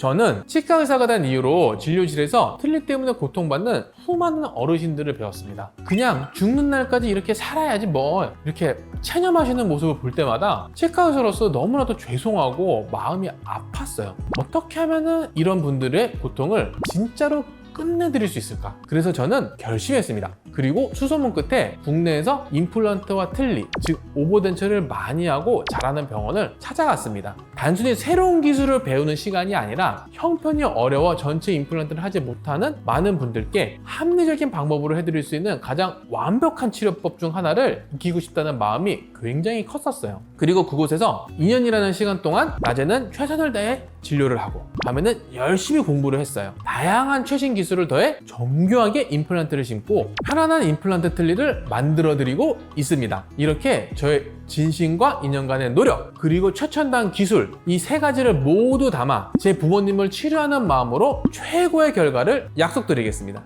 저는 치과 의사가 된 이후로 진료실에서 틀니 때문에 고통받는 수많은 어르신들을 배웠습니다. 그냥 죽는 날까지 이렇게 살아야지 뭐 이렇게 체념하시는 모습을 볼 때마다 치과 의사로서 너무나도 죄송하고 마음이 아팠어요. 어떻게 하면은 이런 분들의 고통을 진짜로 끝내드릴 수 있을까? 그래서 저는 결심했습니다. 그리고 수소문 끝에 국내에서 임플란트와 틀니, 즉 오버덴처를 많이 하고 잘하는 병원을 찾아갔습니다. 단순히 새로운 기술을 배우는 시간이 아니라 형편이 어려워 전체 임플란트를 하지 못하는 많은 분들께 합리적인 방법으로 해드릴 수 있는 가장 완벽한 치료법 중 하나를 익히고 싶다는 마음이 굉장히 컸었어요. 그리고 그곳에서 2년이라는 시간 동안 낮에는 최선을 다해 진료를 하고 밤에는 열심히 공부를 했어요. 다양한 최신 기술을 더해 정교하게 임플란트를 심고 편안한 임플란트 틀니를 만들어 드리고 있습니다. 이렇게 저의 진심과 2년간의 노력 그리고 최첨단 이 세 가지를 모두 담아 제 부모님을 치료하는 마음으로 최고의 결과를 약속드리겠습니다.